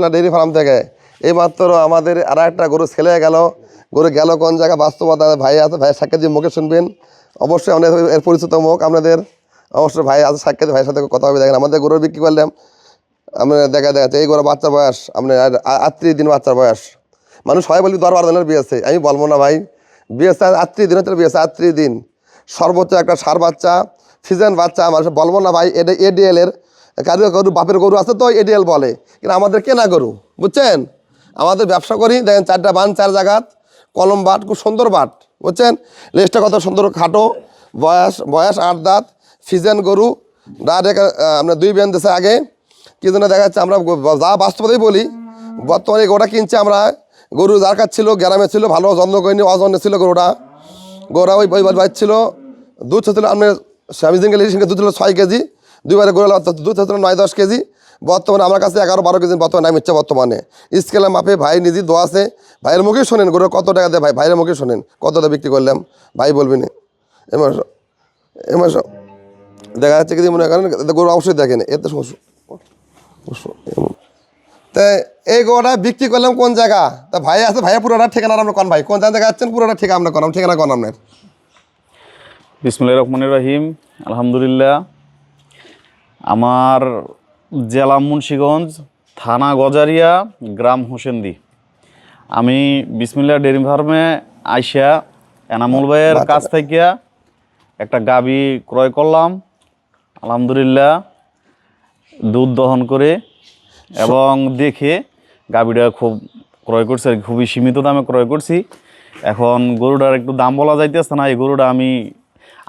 বিসমিল্লা dairy farm থেকে। এই মাত্র আমাদের আর একটা গরু ছেলে গেল। গরু গেল কোন জায়গায়? বাস্তবতা ভাই আছে, ভাইয়ের সাক্ষাৎ মুখে শুনবেন। অবশ্যই আমাদের এর পরিচিত মুখ আপনাদের অবশ্যই ভাই আছে, সাক্ষাৎ ভাইয়ের সাথে কথা হবে। দেখেন, আমাদের গরু বিক্রি করলাম। আমরা দেখা দেখা এই গরু বাচ্চা বয়স আপনার আটত্রিশ দিন বাচ্চার বয়স। মানুষ সবাই বলবি দশ বারো দিনের বিয়েছে আমি বলব না ভাই। বিয়েছে আটত্রিশ দিনের তো বিয়েছে আটত্রিশ দিন। সর্বোচ্চ একটা সার বাচ্চা সিজন বাচ্চা, মানুষ বলব না ভাই এডিএল এর কারও গরু, বাপের গরু আছে তো, এডিএল বলে। কিন্তু আমাদের কেনা গরু, বুঝছেন? আমাদের ব্যবসা করি, দেখেন চারটা বান, চার জায়গাত কলম বাট, খুব সুন্দর বাট, বুঝছেন? লেজটা কত সুন্দর, খাটো, বয়স বয়স আট দাঁত ফিজেন গরু ডাইরেক্ট আমরা দুই বেন দেশে আগে, কি জন্য দেখা যাচ্ছে আমরা যা বাস্তবতাই বলি, বর্তমানে গোটা কিনছে আমরা, গরু যার কাছ ছিল, গ্রামে ছিল, ভালো যত্ন করিনি, অযত্ন ছিল গরুটা। গরুটা ওই বাইর ছিল, দুধ ছিল আপনার স্বামী দিন গেলে দুধ ছিল ছয় কেজি দুইবারে গরু দুধ ছিল নয় দশ কেজি। বর্তমানে আমার কাছে এগারো বারো কেজি বর্তমানে নাম ইচ্ছে বর্তমানে। স্কেলের মাপে ভাই নিজে দোয়া আছে। ভাইয়ের মুখে শোনেন গরু কত টাকা দেয় ভাই, ভাইয়ের মুখে শোনেন কতটা বিক্রি করলাম। ভাই বলবেন এমার এমার দেখা যাচ্ছে কি মনে করেন গরু অবশ্যই দেখেন এতে তা এই গরুটা বিক্রি করলাম কোন জায়গা? তা ভাই আছে, ভাইয়া পুরোটা ঠিকানা আমরা কোন ভাই? কোন জায়গা যাচ্ছেন পুরোটা ঠিকানা আমরা কোন ঠিকানা কোন আপনার? বিসমুল্লাহ রহমান রহিম। আলহামদুলিল্লাহ। আমার জেলা মুন্সীগঞ্জ থানা গজারিয়া গ্রাম হোসেন্দি। আমি বিসমিল্লা ডেয়ারি ফার্মে আইসা এনামুল ভাইয়ের কাছ থেকে একটা গাবি ক্রয় করলাম। আলহামদুলিল্লাহ দুধ দহন করে এবং দেখে গাবিটা খুব ক্রয় করছি আর খুবই সীমিত দামে ক্রয় করছি। এখন গরুটার একটু দাম বলা যাইতেছে না এই গরুটা আমি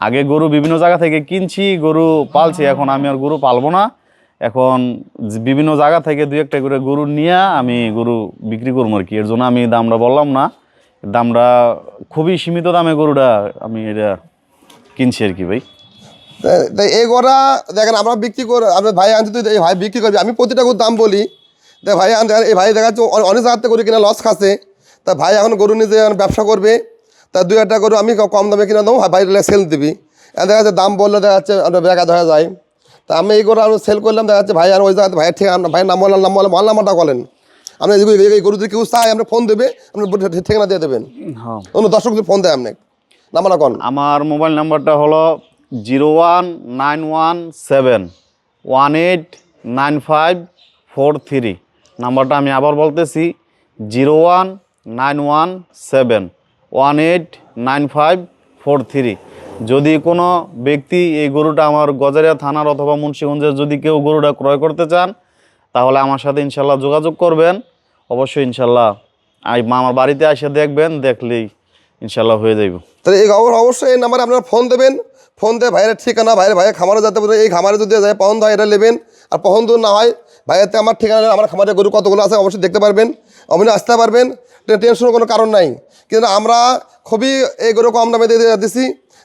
আগে গরু বিভিন্ন জায়গা থেকে কিনছি, গরু পালছি, এখন আমি আর গরু পালবো না। এখন বিভিন্ন জায়গা থেকে দুই একটা করে গরু নিয়ে আমি গরু বিক্রি করব আর কি। এর জন্য আমি দামটা বললাম না। দামটা খুবই সীমিত দামে গরুটা আমি এটা কিনছি আর কি ভাই। তা- তা, এই গরুটা দেখেন, আমরা বিক্রি করে আপনার ভাই আনতে তুই এই ভাই বিক্রি করবি। আমি প্রতিটা গরুর দাম বলি। তা ভাই আনতে, এই ভাই দেখা যাচ্ছে অনেক জায়গাতে গরু কিনা লস খাচ্ছে। তা ভাই এখন গরু নিজে ব্যবসা করবে। তা দুই একটা গরু আমি কম দামে কিনে দেবো ভাই সেল দিবি। দেখা যাচ্ছে দাম বললে দেখা যাচ্ছে ব্যাঘাত হয়ে যায়। তা আমি এই গরু আমি সেল করলাম দেখা যাচ্ছে ভাই আর ওই জায়গাতে ভাইয়ের ঠিকানা ভাইয়ের নাম বললাম নাম বললাম নাম্বারটা বলেন। আপনি এই- এই গরু যদি কেউ চাই আপনি ফোন দেবে আপনি ঠিকানা দিয়ে দেবেন। হ্যাঁ। অন্য দর্শক যদি ফোন দেয় আপনি। নাম্বারটা কোন? আমার মোবাইল নাম্বারটা হলো zero one nine one seven one eight nine five four three. নাম্বারটা আমি আবার বলতেছি zero one nine one seven. One eight nine five four three. যদি কোনো ব্যক্তি এই গরুটা আমার গজারিয়া থানার অথবা মুন্সিগঞ্জের যদি কেউ গরুটা ক্রয় করতে চান, তাহলে আমার সাথে ইনশাল্লাহ যোগাযোগ করবেন। অবশ্যই ইনশাল্লাহ আমার বাড়িতে এসে দেখবেন, দেখলেই ইনশাল্লাহ হয়ে যাইব। তাহলে এই খবর অবশ্যই এই নাম্বারে আপনারা ফোন দেবেন। ফোন দিয়ে ভাইয়ের ঠিকানা, ভাইয়ের ভাইয়ের খামারে যেতে এই খামারে যদি যায় পছন্দ হয় এটা নেবেন। আর পছন্দ না হয় ভাইয়েরতে আমার ঠিকানা, আমার খামারে গরু কতগুলো আছে অবশ্যই দেখতে পারবেন। আপনি আসতে পারবেন। টেনশনের কোনো কারণ নাই। কিন্তু আমরা খুবই এই গরু কম দামে দিয়ে দিছি।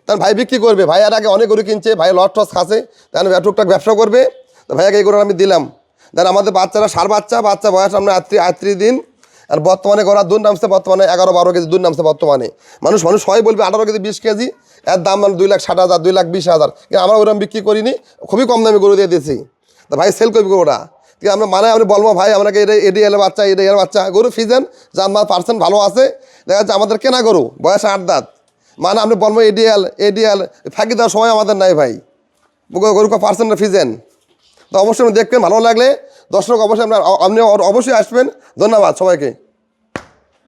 তার ভাই বিক্রি করবে। ভাই আর আগে অনেক গরু কিনছে, ভাই লস টস খাসে তাহলে টুকটাক ব্যবসা করবে। তো ভাইয়াকে এই গরু আমি দিলাম। দেন আমাদের বাচ্চারা, সার বাচ্চা বাচ্চা বয়স আমরা আত্রি আত্রিশ দিন। আর বর্তমানে গড়া দুধ নামছে বর্তমানে এগারো বারো কেজি, দুধ নামছে বর্তমানে। মানুষ মানুষ সবাই বলবে আঠারো কেজি, বিশ কেজি। এর দাম মানে দুই লাখ ষাট হাজার, দুই লাখ বিশ হাজার। কিন্তু আমরা ওরকম বিক্রি করিনি। খুবই কম দামে গরু দিয়ে দিয়েছি। তো ভাই সেল করবি ওরা আমরা মানে আমি বলব, ভাই আমাকে এটা এডি এলে বাচ্চা এডি এলে বাচ্চা, গরু ফিজেন যার আমার পার্সেন্ট ভালো আছে, দেখা যাচ্ছে আমাদের কেনা গরু, বয়স আট দাঁত। মানে আপনি বলব, এডিএল এডিএল, ফাঁকি দেওয়ার সময় আমাদের নাই ভাই। গরু পার্সেন্ট ফিজেন তো অবশ্যই দেখবেন, ভালো লাগলে দর্শক অবশ্যই আপনার আপনি অবশ্যই আসবেন। ধন্যবাদ সবাইকে।